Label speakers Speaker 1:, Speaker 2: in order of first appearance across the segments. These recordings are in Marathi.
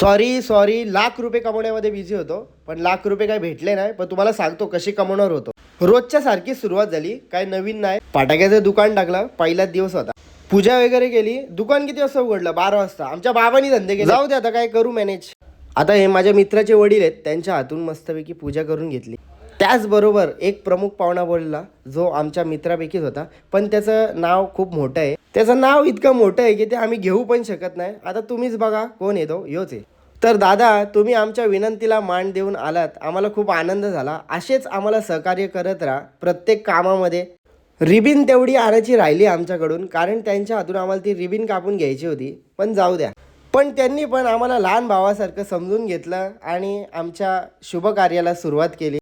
Speaker 1: सॉरी सॉरी लाख रुपये कमवण्यामध्ये बिझी होतो पण लाख रुपये काही भेटले नाही पण तुम्हाला सांगतो कशी कमवणार होतो. रोजच्या सारखी सुरुवात झाली काय नवीन नाही. फटाक्याचं दुकान टाकलं पहिलाच दिवस होता. पूजा वगैरे केली दुकान किती वाजता उघडलं? बारा वाजता. आमच्या बाबांनी धंदे केले. जाऊ दे आता काय करू मॅनेज आता हे माझ्या मित्राचे वडील आहेत त्यांच्या हातून मस्तपैकी पूजा करून घेतली. त्याचबरोबर एक प्रमुख पाहुणा बोलला जो आमच्या मित्रापैकीच होता पण त्याचं नाव खूप मोठं आहे. त्याचं नाव इतकं मोठं आहे की ते आम्ही घेऊ पण शकत नाही. आता तुम्हीच बघा कोण येतो योच आहे. तर दादा तुम्ही आमच्या विनंतीला मान देऊन आलात. आम्हाला खूप आनंद झाला. असेच आम्हाला सहकार्य करत राहा प्रत्येक कामामध्ये. रिबिन तेवढी आणायची राहिली आमच्याकडून कारण त्यांच्या हातून आम्हाला ती रिबिन कापून घ्यायची होती. पण जाऊ द्या. पण त्यांनी पण आम्हाला लहान भावासारखं समजून घेतलं आणि आमच्या शुभकार्याला सुरुवात केली.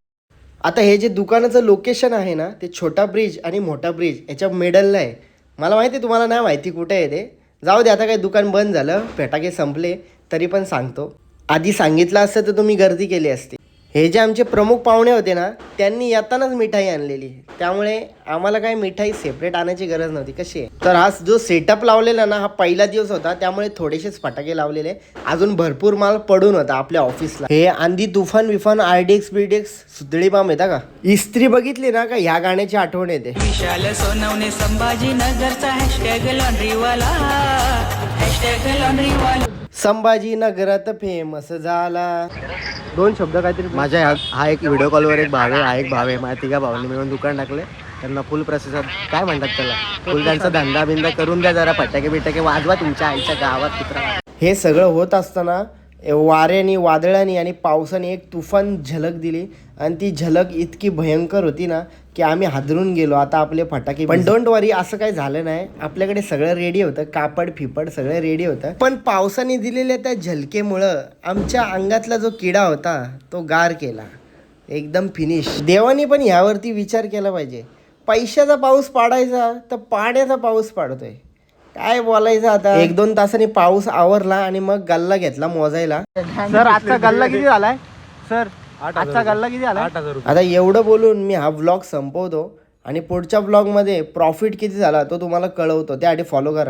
Speaker 1: आता हे जे दुकानाचं लोकेशन आहे ना ते छोटा ब्रिज आणि मोठा ब्रिज याच्या मिडलला आहे. मला माहिती आहे तुम्हाला नाही माहिती कुठे आहे ते. जाऊ दे आता काही दुकान बंद झालं फटाके संपले तरी पण सांगतो. आधी सांगितलं असतं तर तुम्ही गर्दी केली असती. हे जे आमचे प्रमुख पाहुणे होते ना त्यांनी येतानाच मिठाई आणलेली त्यामुळे आम्हाला काही मिठाई सेपरेट आणायची गरज नव्हती. कशी आहे? तर हा जो सेटअप लावलेला ना हा पहिला दिवस होता. त्यामुळे थोडेसेच फटाके लावलेले. अजून भरपूर माल पडून होता आपल्या ऑफिसला हे आंधी तुफान विफान आरडीएक्स बीडीएक्स सुतळी बाम येता का? इस्त्री बघितली ना का? ह्या गाण्याची आठवण येते.
Speaker 2: विशाल सोनवणे संभाजीनगरचा हॅशटॅग लॉन्ड्रीवाला हॅशटॅग लॉन्ड्रीवाला
Speaker 1: संभाजीनगरात फेमस झाला. दोन शब्द काहीतरी
Speaker 3: माझ्या हा हा एक व्हिडिओ कॉलवर एक भाव आहे हा एक भाव आहे. माझ्या तिघा भावांनी मिळून दुकान टाकले त्यांना फुल प्रतिसाद काय म्हणतात त्याला? फुल त्यांचा धंदा बिंदा करून द्या जरा फटाके बिटाके वाजवा तुमच्या आईच्या गावात कुत्रा.
Speaker 1: हे सगळं होत असताना वाऱ्याने वादळाने आणि पावसाने एक तुफान झलक दिली. आणि ती झलक इतकी भयंकर होती ना की आम्ही हादरून गेलो. आता आपले फटाके पण डोंट वरी असं काही झालं नाही. आपल्याकडे सगळं रेडी होतं. कापड फिपड सगळं रेडी होतं. पण पावसाने दिलेल्या त्या झलकेमुळं आमच्या अंगातला जो किडा होता तो गार केला. एकदम फिनिश देवानी पण ह्यावरती विचार केला पाहिजे. पैशाचा पाऊस पाडायचा तर पाण्याचा पाऊस पाडतोय. काय बोलायचं आता? एक दोन तासांनी पाऊस आवरला आणि मग गल्ला घेतला मोजायला.
Speaker 3: सर आजचा गल्ला किती झालाय? सर आजचा गल्ला किती झालाय?
Speaker 1: आता एवढं बोलून मी हा व्लॉग संपवतो आणि पुढच्या व्लॉगमध्ये प्रॉफिट किती झाला तो तुम्हाला कळवतो. त्यासाठी फॉलो करा.